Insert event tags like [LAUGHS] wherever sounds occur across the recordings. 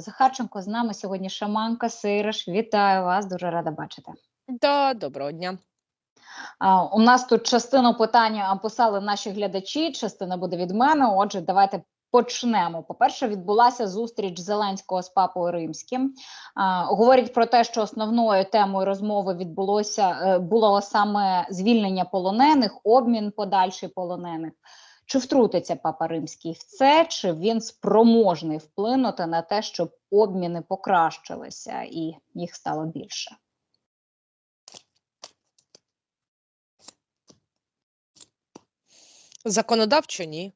Ірина Захарченко. З нами сьогодні шаманка Сейриш. Вітаю вас, дуже рада бачити. Да, доброго дня. У нас тут частину питання писали наші глядачі, частина буде від мене. Отже, давайте почнемо. По-перше, відбулася зустріч Зеленського з папою Римським. А, говорять про те, що основною темою розмови відбулося е, було саме звільнення полонених, обмін подальший полонених. Чи втрутиться папа Римський в це, чи він спроможний вплинути на те, щоб обміни покращилися і їх стало більше? Законодавчо ні.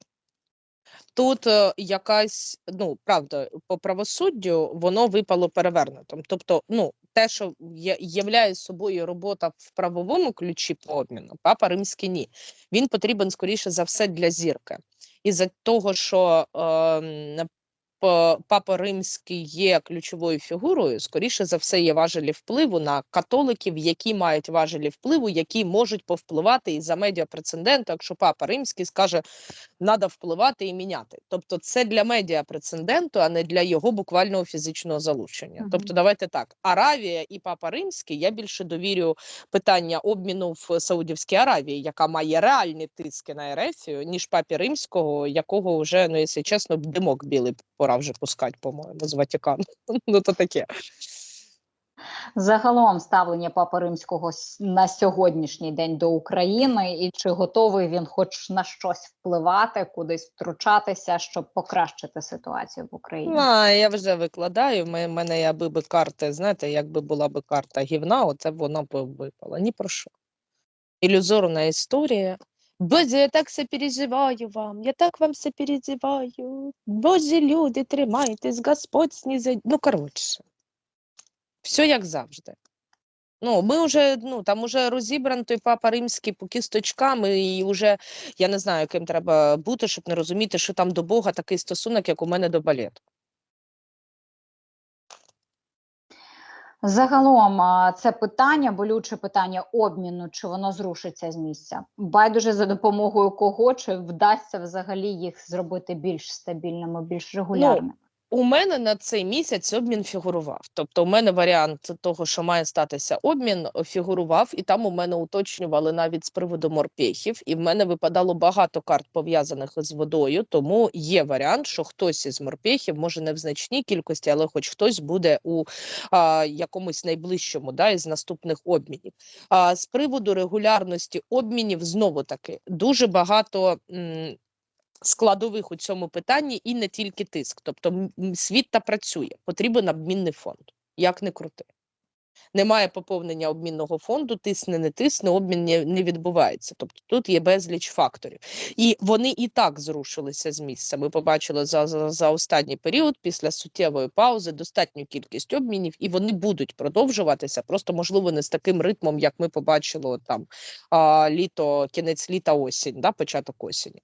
Тут е, якась, ну, правда, по правосуддю воно випало перевернутим. Тобто, ну, те, що являє собою робота в правовому ключі по обміну, папа римський ні. Він потрібен скоріше за все для зірки. І за того, що е, папа римський є ключовою фігурою, скоріше за все, є важелі впливу на католиків, які мають важелі впливу, які можуть повпливати і за медіа прецеденту, якщо папа римський скаже, треба впливати і міняти. Тобто, це для медіа прецеденту, а не для його буквального фізичного залучення. Мгм. Тобто, давайте так: Аравія і папа римський. Я більше довірю питання обміну в Саудівській Аравії, яка має реальні тиски на Ерефію, ніж папі римського, якого вже, ну якщо чесно, димок білий пора вже пускати, по-моєму, з Ватикану. [LAUGHS] Ну то таке. Загалом ставлення Папи Римського на сьогоднішній день до України, і чи готовий він хоч на щось впливати, кудись втручатися, щоб покращити ситуацію в Україні? А, я вже викладаю. У мене я би карти, знаєте, якби була би карта гівна, оце б вона б випала. Ні про що. Ілюзорна історія. Боже, я так сопереживаю вам, я так вам сопереживаю. Боже, люди, тримайтесь, Господь снізить. Ну, коротше, все як завжди. Ну, ми вже, ну, там уже розібран той папа римський по кісточкам, і вже я не знаю, яким треба бути, щоб не розуміти, що там до Бога такий стосунок, як у мене до балету. Загалом це питання, болюче питання обміну, чи воно зрушиться з місця. Байдуже за допомогою кого, чи вдасться взагалі їх зробити більш стабільними, більш регулярними. У мене на цей місяць обмін фігурував. Тобто, у мене варіант того, що має статися обмін, фігурував, і там у мене уточнювали навіть з приводу морпехів, і в мене випадало багато карт пов'язаних з водою. Тому є варіант, що хтось із морпехів, може не в значній кількості, але хоч хтось буде у а, якомусь найближчому да, із наступних обмінів. А з приводу регулярності обмінів, знову таки дуже багато. м, складових у цьому питанні і не тільки тиск. Тобто світ та працює, потрібен обмінний фонд, як не крути. Немає поповнення обмінного фонду, тисне, не тисне, обмін не, не відбувається. Тобто тут є безліч факторів. І вони і так зрушилися з місця. Ми побачили за, за, за останній період, після суттєвої паузи, достатню кількість обмінів, і вони будуть продовжуватися. Просто можливо не з таким ритмом, як ми побачили там а, літо, кінець літа, осінь, да, початок осені.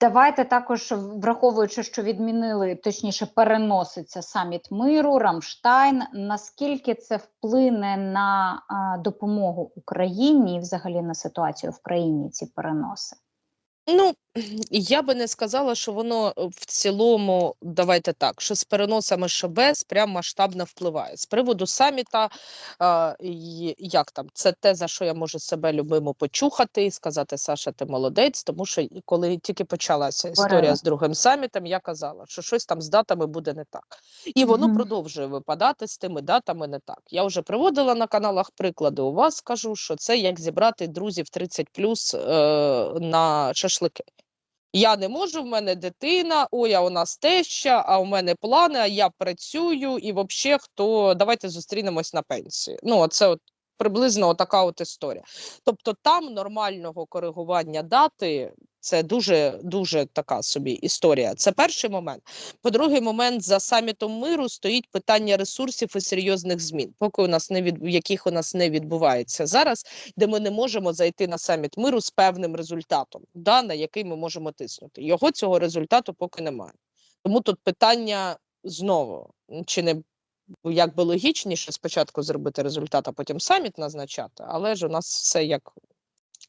Давайте також, враховуючи, що відмінили, точніше, переноситься саміт миру, Рамштайн. Наскільки це вплине на допомогу Україні і взагалі на ситуацію в країні ці переноси? Ну, я би не сказала, що воно е, в цілому, давайте так, що з переносами, що без, прям масштабно впливає. З приводу саміта, і як там, це те, за що я можу себе любимо почухати і сказати, Саша, ти молодець, тому що коли тільки почалася історія з другим самітом, я казала, що щось там з датами буде не так. І воно Мгм. продовжує випадати з тими датами не так. Я вже приводила на каналах приклади. У вас скажу, що це як зібрати друзів 30 е, на шашлики. Я не можу, в мене дитина, ой, а у нас теща, а у мене плани, а я працюю, і взагалі хто давайте зустрінемось на пенсії. Ну, це от приблизно така от історія. Тобто там нормального коригування дати це дуже дуже така собі історія. Це перший момент. По-другий момент за самітом миру стоїть питання ресурсів і серйозних змін, поки у нас не від яких у нас не відбувається зараз, де ми не можемо зайти на саміт миру з певним результатом, да, на який ми можемо тиснути. Його цього результату поки немає. Тому тут питання знову чи не як би логічніше спочатку зробити результат, а потім саміт назначати, але ж у нас все як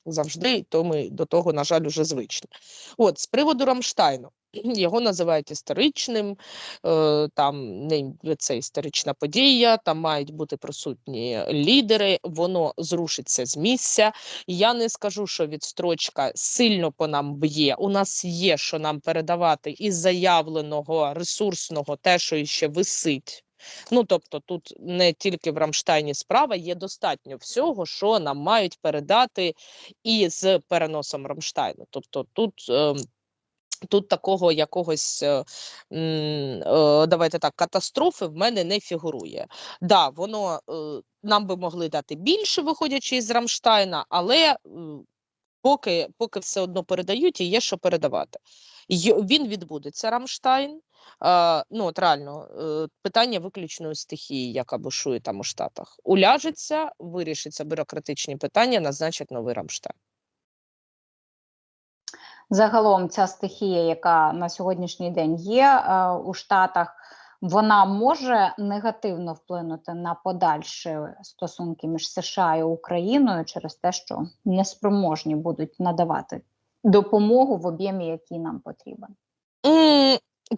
завжди, то ми до того, на жаль, уже звичні. От, з приводу Рамштайну. [CLEARS THROAT] Його називають історичним, е, там не це історична подія, там мають бути присутні лідери, воно зрушиться з місця. Я не скажу, що відстрочка сильно по нам б'є. У нас є що нам передавати із заявленого ресурсного, те, що ще висить. Ну тобто, тут не тільки в Рамштайні справа, є достатньо всього, що нам мають передати і з переносом Рамштайну. Тобто тут. ем, Тут такого якогось е, е, давайте так, катастрофи в мене не фігурує. Да, воно е, нам би могли дати більше, виходячи із Рамштайна, але е, поки, поки все одно передають і є що передавати. Він відбудеться Рамштайн. Ну, от реально, е, питання виключної стихії, яка бушує там у Штатах. Уляжеться, вирішиться бюрократичні питання, назначать новий Рамштайн. Загалом ця стихія, яка на сьогоднішній день є е, у Штатах, вона може негативно вплинути на подальші стосунки між США і Україною через те, що неспроможні будуть надавати допомогу в об'ємі, який нам потрібен.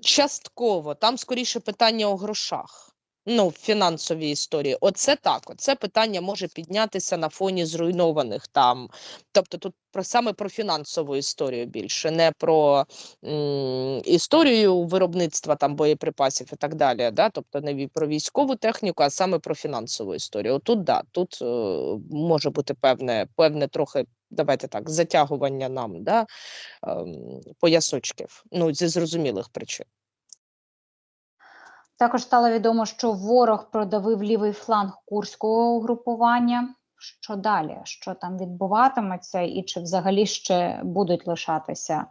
Частково, там скоріше питання у грошах. Ну, в фінансовій історії. Оце так. Оце питання може піднятися на фоні зруйнованих там. Тобто тут про саме про фінансову історію більше, не про м, історію виробництва там боєприпасів і так далі. Да? Тобто не про військову техніку, а саме про фінансову історію. Тут да, тут е, може бути певне, певне трохи. Давайте так, затягування нам да, ем, поясочків, ну зі зрозумілих причин. Також стало відомо, що ворог продавив лівий фланг курського угрупування. Що далі? Що там відбуватиметься, і чи взагалі ще будуть лишатися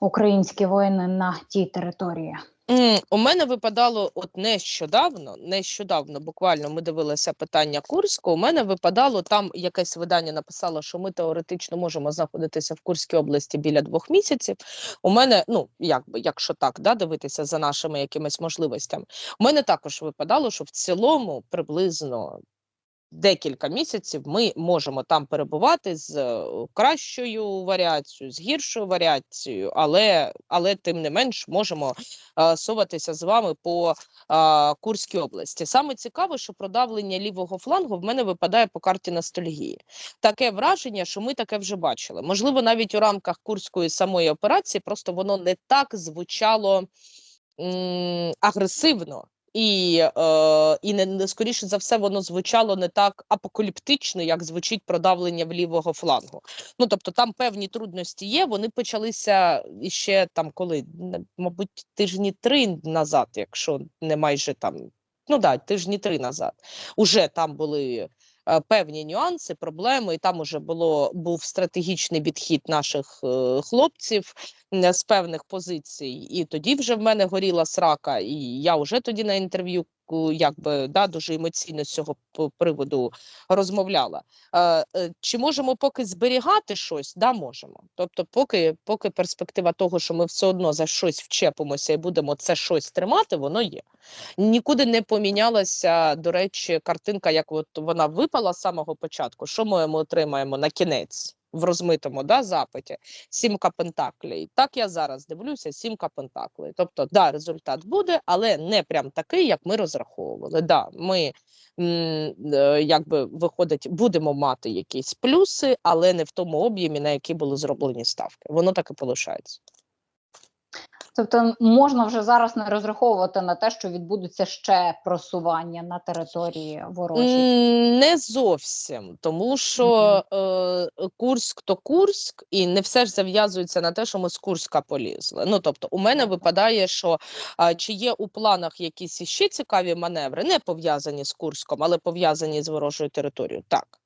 українські воїни на тій території? У мене випадало от нещодавно, нещодавно, буквально ми дивилися питання Курську. У мене випадало там якесь видання написало, що ми теоретично можемо знаходитися в Курській області біля двох місяців. У мене, ну якби, якщо так, да, дивитися за нашими якимись можливостями. У мене також випадало, що в цілому приблизно декілька місяців ми можемо там перебувати з е, кращою варіацією, з гіршою варіацією, але, але тим не менш можемо е, соватися з вами по е, Курській області. Саме цікаве, що продавлення лівого флангу в мене випадає по карті ностальгії. Таке враження, що ми таке вже бачили. Можливо, навіть у рамках курської самої операції, просто воно не так звучало агресивно. І, е, і не, не скоріше за все воно звучало не так апокаліптично, як звучить продавлення в лівого флангу. Ну тобто там певні трудності є. Вони почалися іще там, коли мабуть, тижні три назад, якщо не майже там, ну да, тижні три назад. Уже там були певні нюанси, проблеми, і там уже було був стратегічний підхід наших е, хлопців е, з певних позицій. І тоді вже в мене горіла срака, і я вже тоді на інтерв'ю якби да, дуже емоційно з цього приводу розмовляла. Е, е, Чи можемо поки зберігати щось? Да, можемо. Тобто, поки, поки перспектива того, що ми все одно за щось вчепимося і будемо це щось тримати, воно є. Нікуди не помінялася, до речі, картинка, як от вона випала з самого початку. Що ми отримаємо на кінець в розмитому да, запиті? Сімка пентаклей. Так я зараз дивлюся, сімка пентаклей. Тобто, да, результат буде, але не прям такий, як ми розраховували. Да, ми е, якби виходить, будемо мати якісь плюси, але не в тому об'ємі, на які були зроблені ставки. Воно так і полишається. Тобто можна вже зараз не розраховувати на те, що відбудуться ще просування на території ворожі. Не зовсім, тому що е, Курськ то Курськ, і не все ж зав'язується на те, що ми з Курська полізли. Ну тобто, у мене випадає, що а, чи є у планах якісь іще цікаві маневри, не пов'язані з Курском, але пов'язані з ворожою територією. Так.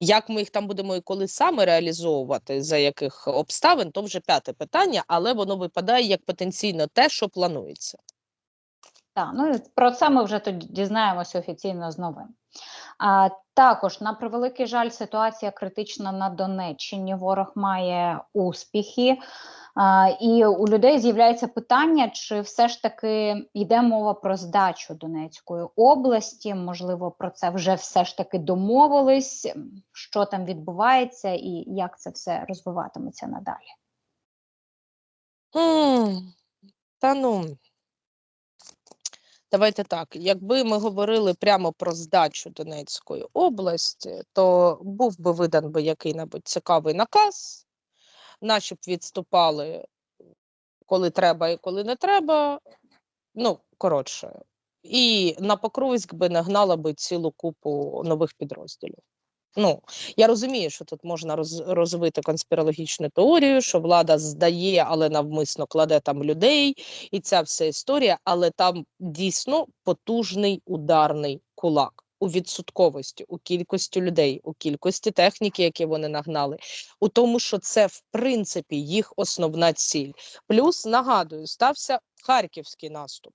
Як ми їх там будемо і коли саме реалізовувати, за яких обставин, то вже п'яте питання, але воно випадає як потенційно те, що планується. Так, ну і про це ми вже тоді дізнаємося офіційно з новин. Також на превеликий жаль, ситуація критична на Донеччині. Ворог має успіхи. І у людей з'являється питання, чи все ж таки йде мова про здачу Донецької області. Можливо, про це вже все ж таки домовились, що там відбувається і як це все розвиватиметься надалі. М, Та ну. Давайте так. Якби ми говорили прямо про здачу Донецької області, то був би видан би який-небудь цікавий наказ, наші б відступали, коли треба і коли не треба. Ну, коротше. І на Покровськ би нагнала би цілу купу нових підрозділів. Ну, я розумію, що тут можна роз, розвити конспірологічну теорію, що влада здає, але навмисно кладе там людей, і ця вся історія, але там дійсно потужний ударний кулак у відсотковості, у кількості людей, у кількості техніки, які вони нагнали, у тому, що це в принципі їх основна ціль. Плюс нагадую, стався харківський наступ.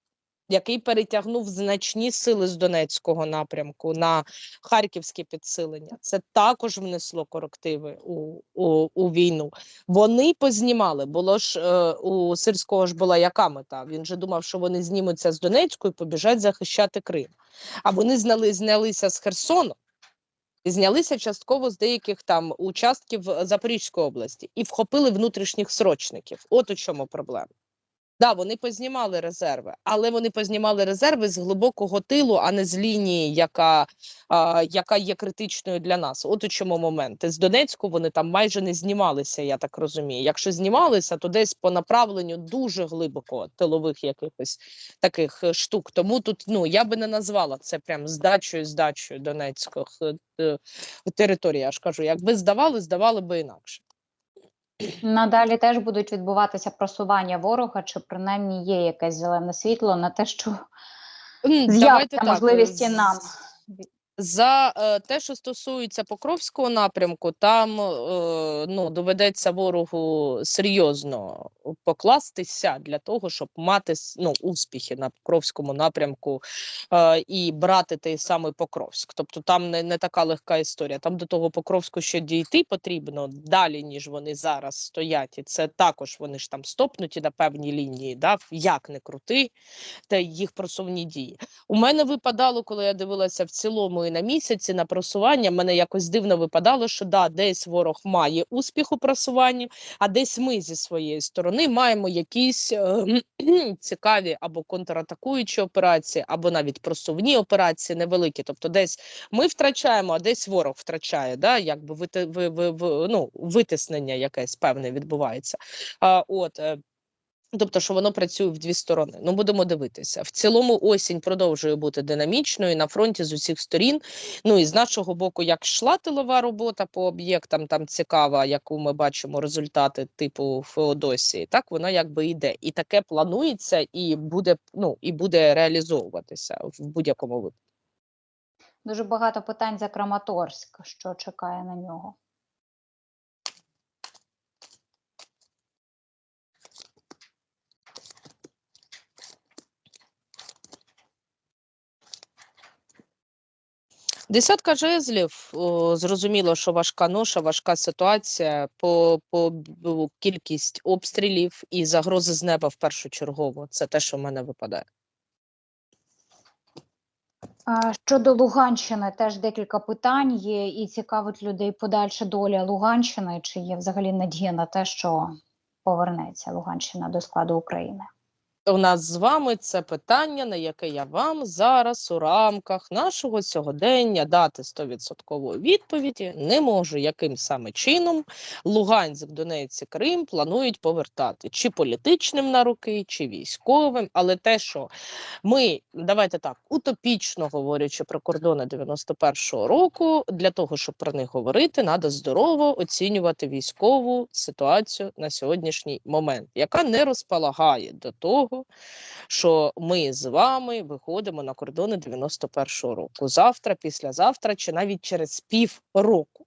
Який перетягнув значні сили з Донецького напрямку на харківське підсилення, це також внесло корективи у, у, у війну. Вони познімали. Було ж е, у сирського ж була яка мета? Він же думав, що вони знімуться з Донецьку і побіжать захищати Крим. А вони знали, знялися з Херсону. Знялися частково з деяких там участків Запорізької області і вхопили внутрішніх срочників. От у чому проблема. Да, вони познімали резерви, але вони познімали резерви з глибокого тилу, а не з лінії, яка, а, яка є критичною для нас. От у чому момент. З Донецьку вони там майже не знімалися, я так розумію. Якщо знімалися, то десь по направленню дуже глибоко тилових якихось таких е, штук. Тому тут ну я би не назвала це прям здачею, здачею Донецьких е, територій. Я ж кажу, якби здавали, здавали би інакше. Надалі теж будуть відбуватися просування ворога, чи принаймні є якесь зелене світло на те, що з'явиться можливість і нам. За е, те, що стосується Покровського напрямку, там е, ну, доведеться ворогу серйозно покластися для того, щоб мати ну, успіхи на Покровському напрямку е, і брати той самий Покровськ. Тобто там не, не така легка історія. Там до того Покровську ще дійти потрібно далі, ніж вони зараз стоять. І це також вони ж там стопнуті на певній лінії, да? як не крути, та їх просувні дії. У мене випадало, коли я дивилася в цілому і на місяці на просування, мене якось дивно випадало, що да, десь ворог має успіх у просуванні, а десь ми зі своєї сторони маємо якісь е, цікаві або контратакуючі операції, або навіть просувні операції невеликі. Тобто, десь ми втрачаємо, а десь ворог втрачає. Да? Якби вити, ви, ви, ви, ну, витиснення якесь певне відбувається. А, от, е, Тобто, що воно працює в дві сторони. Ну, будемо дивитися. В цілому осінь продовжує бути динамічною на фронті з усіх сторін. Ну і з нашого боку, як йшла тилова робота по об'єктам, там цікава, яку ми бачимо результати типу Феодосії, так вона якби йде. І таке планується і буде, ну, і буде реалізовуватися в будь-якому випадку. Дуже багато питань за Краматорськ, що чекає на нього. Десятка жезлів, зрозуміло, що важка ноша, важка ситуація по, по кількість обстрілів і загрози з неба в першу чергову. Це те, що в мене випадає. Щодо Луганщини, теж декілька питань є, і цікавить людей подальша доля Луганщини, чи є взагалі надія на те, що повернеться Луганщина до складу України. У нас з вами це питання, на яке я вам зараз у рамках нашого сьогодення дати 100% відповіді не можу, яким саме чином Луганськ, Донець і Крим планують повертати чи політичним на руки, чи військовим. Але те, що ми давайте так утопічно говорячи про кордони 91-го року, для того, щоб про них говорити, треба здорово оцінювати військову ситуацію на сьогоднішній момент, яка не розполагає до того, що ми з вами виходимо на кордони 91-го року. Завтра, післязавтра, чи навіть через пів року.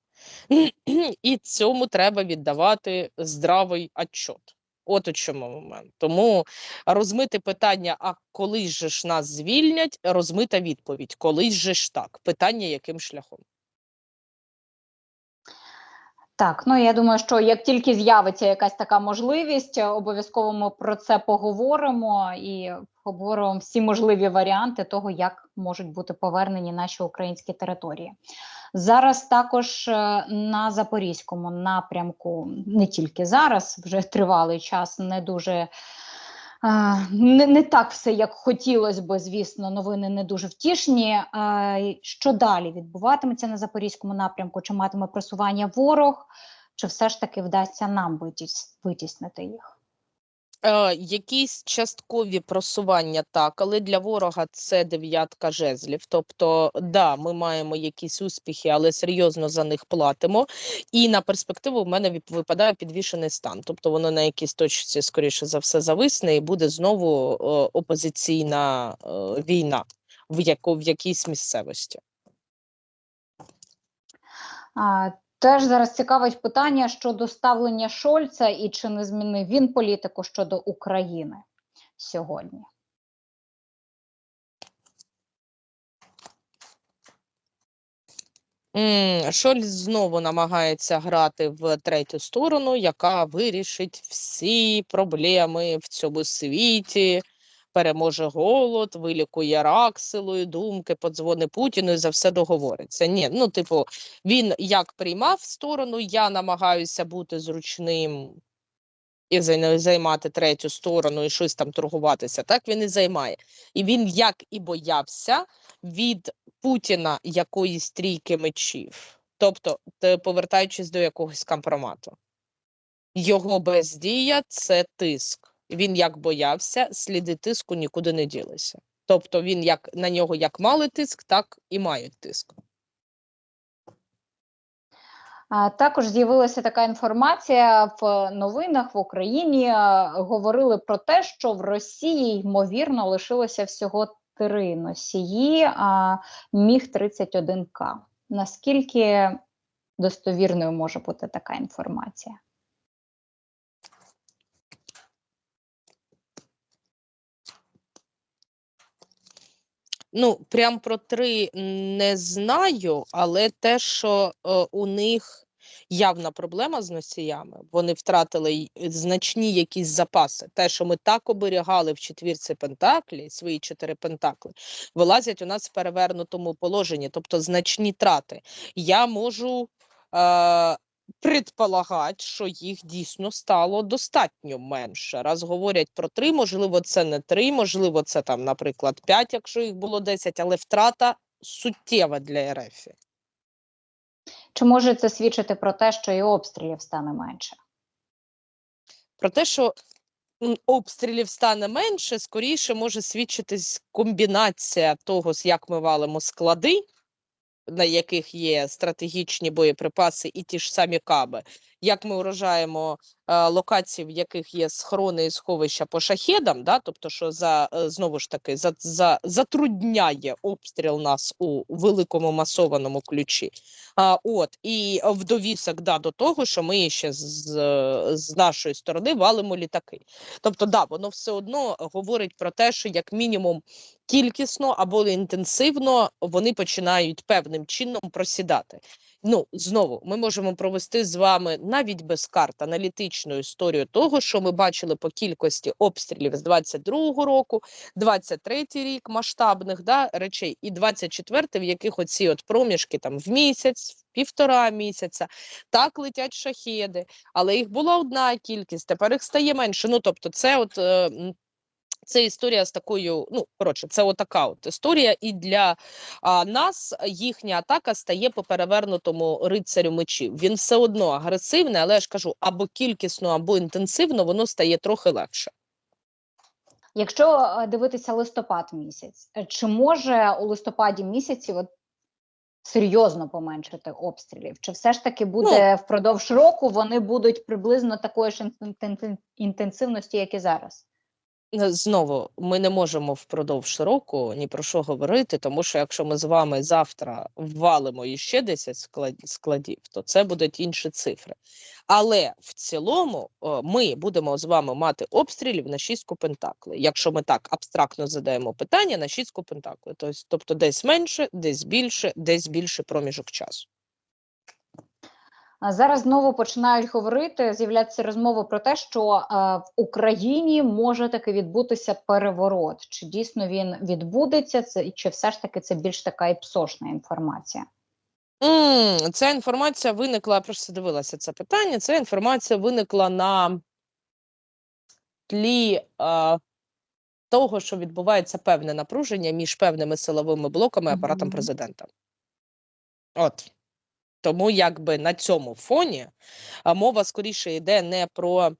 [CLEARS THROAT] І цьому треба віддавати здравий отчот. От у чому момент. Тому розмити питання: а коли же ж нас звільнять? Розмита відповідь: колись же ж так. Питання яким шляхом? Так, ну я думаю, що як тільки з'явиться якась така можливість, е, обов'язково ми про це поговоримо і обговоримо всі можливі варіанти того, як можуть бути повернені наші українські території. Зараз також е, на запорізькому напрямку, не тільки зараз, вже тривалий час, не дуже. Не, не так все, як хотілося би, звісно, новини не дуже втішні. Що далі відбуватиметься на запорізькому напрямку? Чи матиме просування ворог, чи все ж таки вдасться нам витіс, витіснити їх? Е, якісь часткові просування так, але для ворога це дев'ятка жезлів. Тобто, да, ми маємо якісь успіхи, але серйозно за них платимо. І на перспективу в мене випадає підвішений стан. Тобто воно на якійсь точці, скоріше за все, зависне, і буде знову е, опозиційна е, війна в, яко, в якійсь місцевості. А, теж зараз цікавить питання щодо ставлення Шольца і чи не змінив він політику щодо України сьогодні. Шольц знову намагається грати в третю сторону, яка вирішить всі проблеми в цьому світі, переможе голод, вилікує рак силою думки, подзвони Путіну і за все договориться. Ні, ну, типу, він як приймав сторону, я намагаюся бути зручним і займати третю сторону і щось там торгуватися. Так він і займає. І він, як і боявся, від Путіна якоїсь трійки мечів, тобто повертаючись до якогось компромату. Його бездія це тиск. Він як боявся, сліди тиску нікуди не ділися. Тобто він як на нього як мали тиск, так і мають тиск. Також з'явилася така інформація в новинах в Україні. е, Говорили про те, що в Росії ймовірно лишилося всього три носії а, Міг 31 к Наскільки достовірною може бути така інформація? Ну, прям про три не знаю, але те, що е, у них явна проблема з носіями, вони втратили значні якісь запаси. Те, що ми так оберігали в четвірці Пентаклі, свої чотири пентакли, вилазять у нас в перевернутому положенні, тобто значні трати. Я можу е, предполагати, що їх дійсно стало достатньо менше. Раз говорять про три, можливо, це не три, можливо, це там, наприклад, п'ять, якщо їх було 10, але втрата суттєва для РФ. Чи може це свідчити про те, що і обстрілів стане менше? Про те, що обстрілів стане менше, скоріше може свідчитись комбінація того, як ми валимо склади, на яких є стратегічні боєприпаси, і ті ж самі каби. Як ми вражаємо е, локації, в яких є схорони і сховища по шахедам, да, тобто, що за е, знову ж таки за, за, затрудняє обстріл нас у великому масованому ключі. А, от і в довісок да, до того, що ми ще з, з- з нашої сторони валимо літаки. Тобто, да, воно все одно говорить про те, що як мінімум кількісно або інтенсивно вони починають певним чином просідати. Ну, знову ми можемо провести з вами навіть без карт аналітичну історію того, що ми бачили по кількості обстрілів з 22-го року, 23-й рік масштабних да, речей, і 24-й, в яких оці от проміжки там в місяць, в півтора місяця, так летять шахеди, але їх була одна кількість, тепер їх стає менше. Ну тобто, це от. е, це історія з такою, ну коротше, це отака от історія, і для а, нас їхня атака стає по перевернутому рицарю мечів. Він все одно агресивний, але я ж кажу, або кількісно, або інтенсивно, воно стає трохи легше. Якщо дивитися листопад місяць, чи може у листопаді місяці от серйозно поменшити обстрілів? Чи все ж таки буде впродовж року вони будуть приблизно такої ж інтенсивності, як і зараз? Е, знову ми не можемо впродовж року ні про що говорити, тому що якщо ми з вами завтра ввалимо іще 10 склад- складів, то це будуть інші цифри. Але в цілому ми будемо з вами мати обстрілів на шістку пентакли. Якщо ми так абстрактно задаємо питання на шістку пентакли, тобто, тобто десь менше, десь більше, десь більше проміжок часу. Зараз знову починають говорити, з'являються розмови про те, що е, в Україні може таки відбутися переворот. Чи дійсно він відбудеться? Чи все ж таки це більш така і псошна інформація? М, Ця інформація виникла, я просто дивилася це питання. Ця інформація виникла на тлі е, того, що відбувається певне напруження між певними силовими блоками і апаратом Мгм. президента. От. Тому якби на цьому фоні мова скоріше йде не про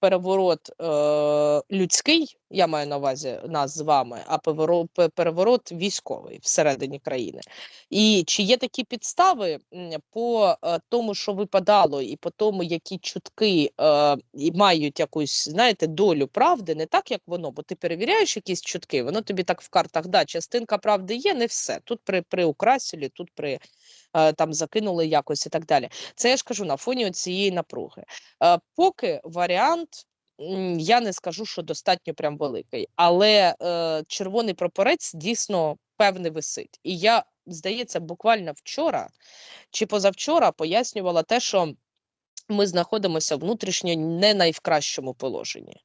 переворот е, людський, я маю на увазі нас з вами, а переворот, військовий всередині країни. І чи є такі підстави по е, тому, що випадало, і по тому, які чутки е, мають якусь, знаєте, долю правди, не так, як воно, бо ти перевіряєш якісь чутки, воно тобі так в картах, да, частинка правди є, не все. Тут при, при украсілі, тут при там закинули якось і так далі. Це я ж кажу на фоні цієї напруги. Е, поки варіант. Я не скажу, що достатньо прям великий, але е, червоний прапорець дійсно певний висить. І я, здається, буквально вчора чи позавчора пояснювала те, що ми знаходимося внутрішньо не найкращому положенні.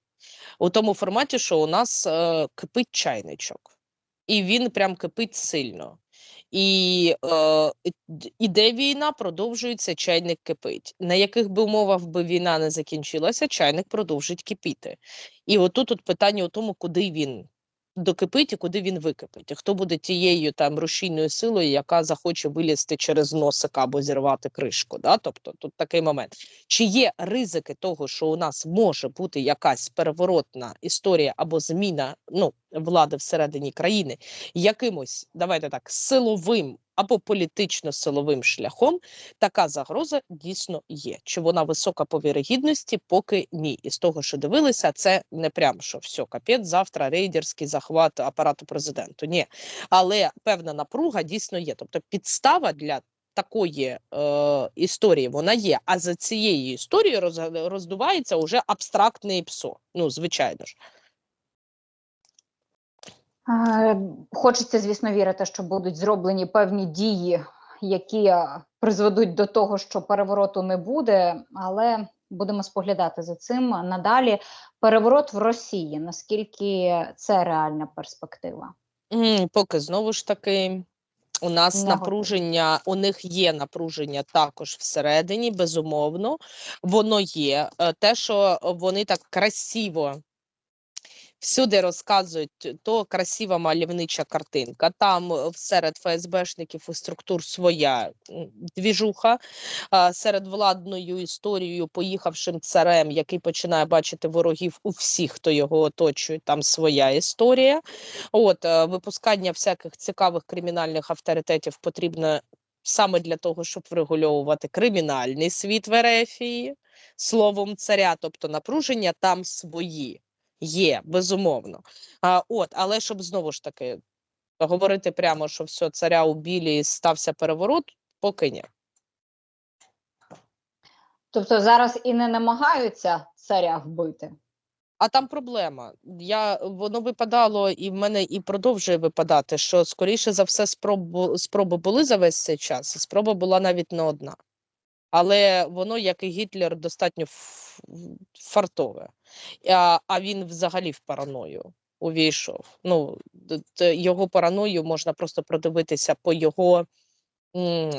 У тому форматі, що у нас е, кипить чайничок, і він прям кипить сильно. І е, іде війна, продовжується, чайник кипить. На яких би умовах би війна не закінчилася, чайник продовжить кипіти. І отут от питання у тому, куди він докипить і куди він википить. І хто буде тією там рушійною силою, яка захоче вилізти через носик або зірвати кришку. Да? Тобто тут такий момент. Чи є ризики того, що у нас може бути якась переворотна історія або зміна ну, влади всередині країни якимось, давайте так, силовим або політично-силовим шляхом, така загроза дійсно є. Чи вона висока по вірогідності? Поки ні. І з того, що дивилися, це не прям що все, капець, завтра рейдерський захват апарату президенту. Ні. Але певна напруга дійсно є. Тобто підстава для такої е, історії вона є. А за цією історією роз, роздувається уже абстрактне ПСО. Ну, звичайно ж. Хочеться, звісно, вірити, що будуть зроблені певні дії, які призведуть до того, що перевороту не буде, але будемо споглядати за цим надалі. Переворот в Росії. Наскільки це реальна перспектива? М, Поки знову ж таки. У нас Не напруження, у них є напруження також всередині, безумовно, воно є. Е, Те, що вони так красиво всюди розказують, то красива мальовнича картинка. Там е, серед ФСБшників і структур своя двіжуха, серед владною історією, поїхавшим царем, який починає бачити ворогів у всіх, хто його оточує, там своя історія. От е, випускання всяких цікавих кримінальних авторитетів потрібно саме для того, щоб врегульовувати кримінальний світ в Ерефії, словом царя, тобто напруження там свої є, безумовно. А, от, але щоб знову ж таки говорити прямо, що все, царя убілі і стався переворот, поки ні. Тобто зараз і не намагаються царя вбити. А там проблема. Я воно випадало, і в мене і продовжує випадати, що скоріше за все спробу, спроби були за весь цей час, і спроба була навіть не одна. Але воно, як і Гітлер, достатньо фартове. А, а він взагалі в параною увійшов. Ну, його параною можна просто продивитися по його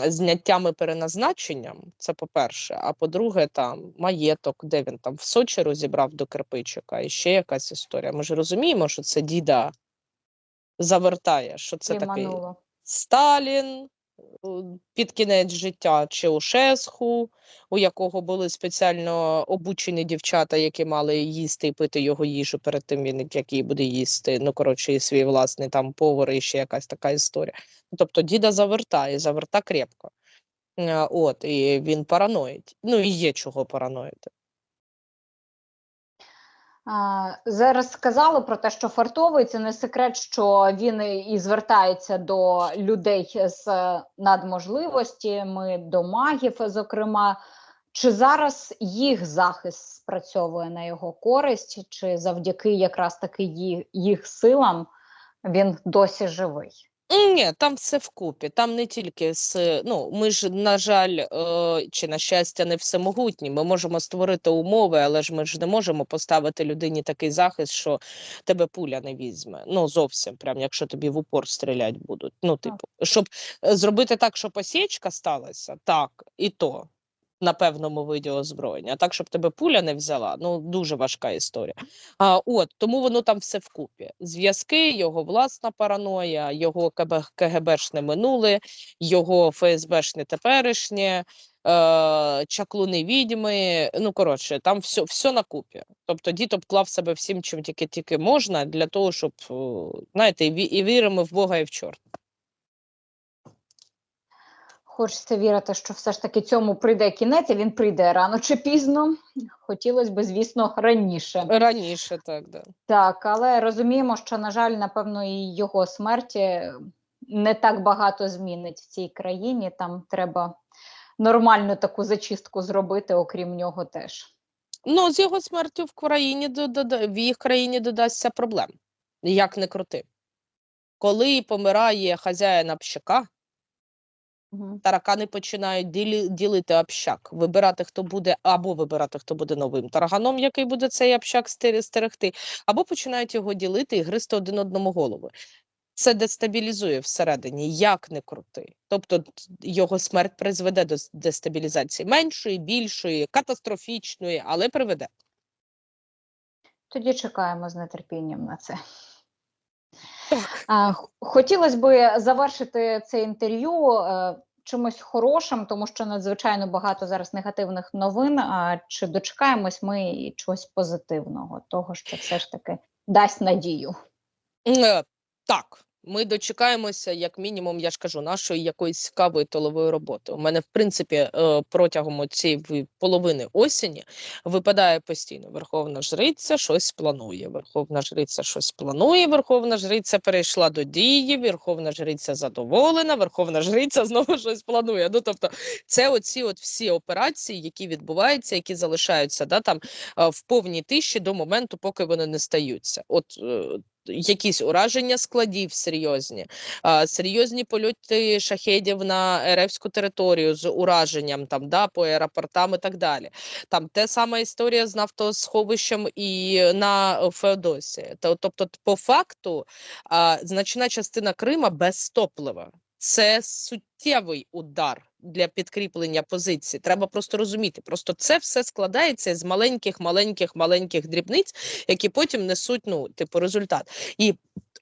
зняттям і переназначенням. Це по-перше. А по-друге, там маєток, де він там в Сочі розібрав до кирпичика, і ще якась історія. Ми ж розуміємо, що це діда завертає, що це такий Сталін під кінець життя, чи Ушесху, у якого були спеціально обучені дівчата, які мали їсти і пити його їжу перед тим, він який буде їсти. Ну, коротше, і свій власний там повар, і ще якась така історія. Тобто діда завертає, заверта крепко. Е, От, і він параноїть. Ну, і є чого параноїти. Зараз сказали про те, що фартовий це не секрет, що він і звертається до людей з е, надможливостями, до магів, зокрема. Чи зараз їх захист спрацьовує на його користь, чи завдяки якраз таки їх силам він досі живий? Ні, там все вкупі. Там не тільки з ну, ми ж, на жаль, е, чи на щастя, не всемогутні. Ми можемо створити умови, але ж ми ж не можемо поставити людині такий захист, що тебе пуля не візьме. Ну зовсім, прям якщо тобі в упор стрілять будуть. Ну, типу, щоб е, зробити так, щоб осічка сталася, так, і то. На певному виді озброєння, так, щоб тебе пуля не взяла, ну дуже важка історія. А, от тому воно там все вкупі. Зв'язки, його власна параноя, його КГБшне минуле, його ФСБшне теперішнє, е, чаклуни відьми. Ну коротше, там все, все на купі. Тобто дід обклав себе всім, чим тільки тільки можна, для того, щоб знаєте, і, ві- віримо в Бога і в чорт. Хочеться вірити, що все ж таки цьому прийде кінець, і він прийде рано чи пізно. Хотілося б, звісно, раніше. Раніше так, да. Так, але розуміємо, що, на жаль, напевно, і його смерті не так багато змінить в цій країні. Там треба нормальну таку зачистку зробити, окрім нього теж. Ну, з його смертю в країні в їх країні додасться проблем. Як не крути. Коли помирає хазяїн общака, таракани починають ділі, ділити общак, вибирати, хто буде, або вибирати, хто буде новим тараганом, який буде цей общак стерегти, або починають його ділити і гризти один одному голови. Це дестабілізує всередині, як не крути. Тобто його смерть призведе до дестабілізації меншої, більшої, катастрофічної, але приведе. Тоді чекаємо з нетерпінням на це. Так. Хотілося б завершити це інтерв'ю е, чимось хорошим, тому що надзвичайно багато зараз негативних новин. А чи дочекаємось ми чогось позитивного, того, що все ж таки дасть надію? Е, Так, ми дочекаємося, як мінімум, я ж кажу, нашої якоїсь цікавої тилової роботи. У мене, в принципі, е, протягом цієї половини осені випадає постійно. Верховна жриця щось планує. Верховна жриця щось планує. Верховна жриця перейшла до дії. Верховна жриця задоволена. Верховна жриця знову [LAUGHS] щось планує. Ну тобто, це оці от всі операції, які відбуваються, які залишаються да, там е, в повній тиші до моменту, поки вони не стаються. От е, якісь ураження складів серйозні, серйозні польоти шахедів на еревську територію з ураженням там да по аеропортам і так далі. Там те сама історія з нафтосховищем і на Феодосії. Тобто, по факту, значна частина Крима без топлива. Це суттєвий удар для підкріплення позицій. Треба просто розуміти. Просто це все складається з маленьких, маленьких, маленьких дрібниць, які потім несуть ну, типу, результат. І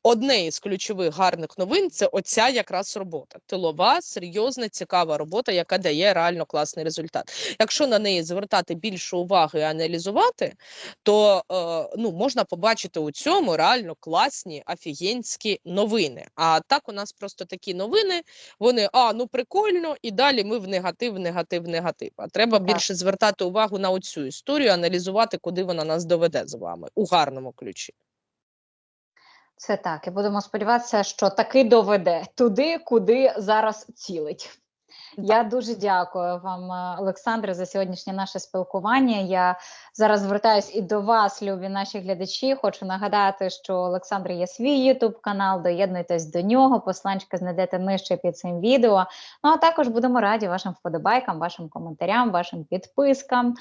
одне із ключових гарних новин це оця якраз робота. Тилова, серйозна, цікава робота, яка дає реально класний результат. Якщо на неї звертати більше уваги і аналізувати, то е, ну, можна побачити у цьому реально класні офігенські новини. А так у нас просто такі новини, вони а ну прикольно, і далі ми в негатив, негатив, негатив. А треба Так. більше звертати увагу на оцю історію, аналізувати, куди вона нас доведе з вами у гарному ключі. Це так, і будемо сподіватися, що таки доведе туди, куди зараз цілить. Я дуже дякую вам, е, Олександре, за сьогоднішнє наше спілкування. Я зараз звертаюсь і до вас, любі наші глядачі. Хочу нагадати, що у Олександра є свій Ютуб канал. Доєднуйтесь до нього. Посланчика знайдете нижче під цим відео. Ну а також будемо раді вашим вподобайкам, вашим коментарям, вашим підпискам.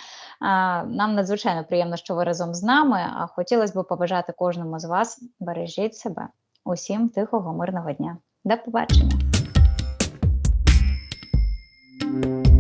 Нам надзвичайно приємно, що ви разом з нами. А хотілося б побажати кожному з вас бережіть себе. Усім тихого, мирного дня. До побачення. you